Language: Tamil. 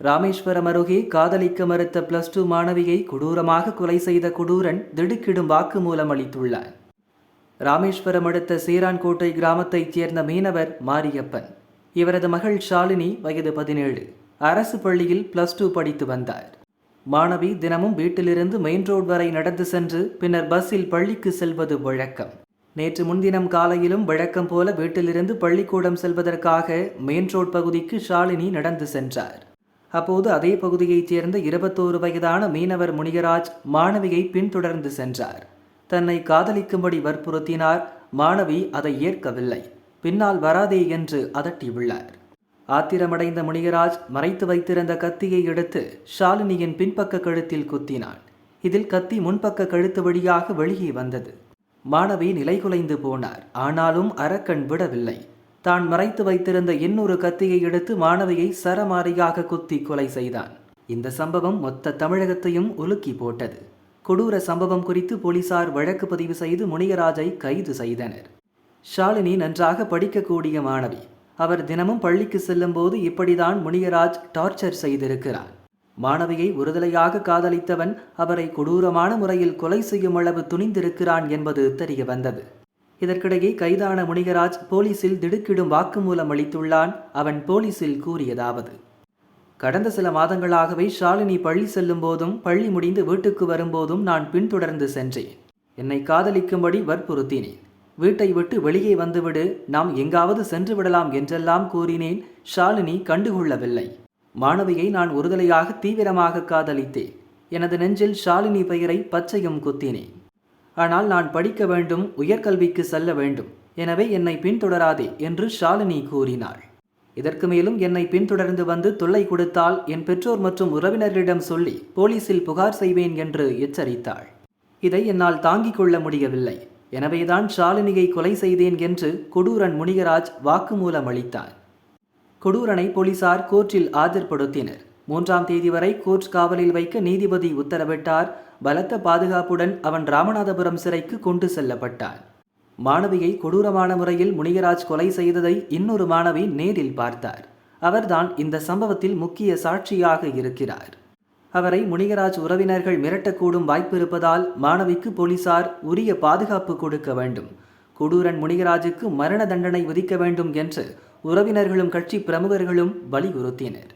ராமேஸ்வரம் அருகே காதலிக்க மறுத்த பிளஸ் டூ மாணவியை கொடூரமாக கொலை செய்த கொடூரன் திடுக்கிடும் வாக்குமூலம் அளித்துள்ளார். ராமேஸ்வரம் அடுத்த சீரான்கோட்டை கிராமத்தைச் சேர்ந்த மீனவர் மாரியப்பன். இவரது மகள் ஷாலினி வயது பதினேழு. அரசு பள்ளியில் பிளஸ் டூ படித்து வந்தார். மாணவி தினமும் வீட்டிலிருந்து மெயின் ரோடு வரை நடந்து சென்று பின்னர் பஸ்ஸில் பள்ளிக்கு செல்வது வழக்கம். நேற்று முன்தினம் காலையிலும் வழக்கம் போல வீட்டிலிருந்து பள்ளிக்கூடம் செல்வதற்காக மெயின் ரோட் பகுதிக்கு ஷாலினி நடந்து சென்றார். அப்போது அதே பகுதியைச் சேர்ந்த இருபத்தோரு வயதான மீனவர் முனிகராஜ் மாணவியை பின்தொடர்ந்து சென்றார். தன்னை காதலிக்கும்படி வற்புறுத்தினார். மாணவி அதை ஏற்கவில்லை. பின்னால் வராதே என்று அதட்டியுள்ளார். ஆத்திரமடைந்த முனிகராஜ் மறைத்து வைத்திருந்த கத்தியை எடுத்து ஷாலினியின் பின்பக்க கழுத்தில் குத்தினான். இதில் கத்தி முன்பக்க கழுத்து வழியாக வெளியே வந்தது. மாணவி நிலைகுலைந்து போனார். ஆனாலும் அரக்கன் விடவில்லை. தான் மறைத்து வைத்திருந்த இன்னொரு கத்தியை எடுத்து மாணவியை சரமாரியாக குத்தி கொலை செய்தான். இந்த சம்பவம் மொத்த தமிழகத்தையும் உலுக்கி போட்டது. கொடூர சம்பவம் குறித்து போலீசார் வழக்கு பதிவு செய்து முனியராஜை கைது செய்தனர். ஷாலினி நன்றாக படிக்கக்கூடிய மாணவி. அவர் தினமும் பள்ளிக்கு செல்லும்போது இப்படிதான் முனியராஜ் டார்ச்சர் செய்திருக்கிறார். மாணவியை ஒருதலையாக காதலித்தவன் அவரை கொடூரமான முறையில் கொலை செய்யும் அளவு துணிந்திருக்கிறான் என்பது தெரிய வந்தது. இதற்கிடையே கைதான முனிகராஜ் போலீசில் திடுக்கிடும் வாக்குமூலம் அளித்துள்ளான். அவன் போலீசில் கூறியதாவது கடந்த சில மாதங்களாகவே ஷாலினி பள்ளி செல்லும் போதும் பள்ளி முடிந்து வீட்டுக்கு வரும்போதும் நான் பின்தொடர்ந்து சென்றேன். என்னை காதலிக்கும்படி வற்புறுத்தினேன். வீட்டை விட்டு வெளியே வந்துவிடு. நாம் எங்காவது சென்று விடலாம் என்றெல்லாம் கூறினேன். ஷாலினி கண்டுகொள்ளவில்லை. மாணவியை நான் ஒருதலையாக தீவிரமாக காதலித்தேன். எனது நெஞ்சில் ஷாலினி பெயரை பச்சையும் குத்தினேன். ஆனால் நான் படிக்க வேண்டும் உயர்கல்விக்கு செல்ல வேண்டும். எனவே என்னை பின்தொடராதே என்று ஷாலினி கூறினாள். இதற்கு மேலும் என்னை பின்தொடர்ந்து வந்து தொல்லை கொடுத்தால் என் பெற்றோர் மற்றும் உறவினர்களிடம் சொல்லி போலீசில் புகார் செய்வேன் என்று எச்சரித்தாள். இதை என்னால் தாங்கிக் கொள்ள முடியவில்லை. எனவேதான் ஷாலினியை கொலை செய்தேன் என்று கொடூரன் முனிகராஜ் வாக்குமூலம் அளித்தார். கொடூரனை போலீசார் கோர்ட்டில் ஆஜர்படுத்தினர். மூன்றாம் தேதி வரை கோர்ட் காவலில் வைக்க நீதிபதி உத்தரவிட்டார். பலத்த பாதுகாப்புடன் அவன் ராமநாதபுரம் சிறைக்கு கொண்டு செல்லப்பட்டான். மாணவியை கொடூரமான முறையில் முனிகராஜ் கொலை செய்ததை இன்னொரு மாணவி நேரில் பார்த்தார். அவர்தான் இந்த சம்பவத்தில் முக்கிய சாட்சியாக இருக்கிறார். அவரை முனிகராஜ் உறவினர்கள் மிரட்டக்கூடும் வாய்ப்பு இருப்பதால் மாணவிக்கு போலீசார் உரிய பாதுகாப்பு கொடுக்க வேண்டும். கொடூரன் முனிகராஜுக்கு மரண தண்டனை விதிக்க வேண்டும் என்று உறவினர்களும் கட்சி பிரமுகர்களும் வலியுறுத்தினர்.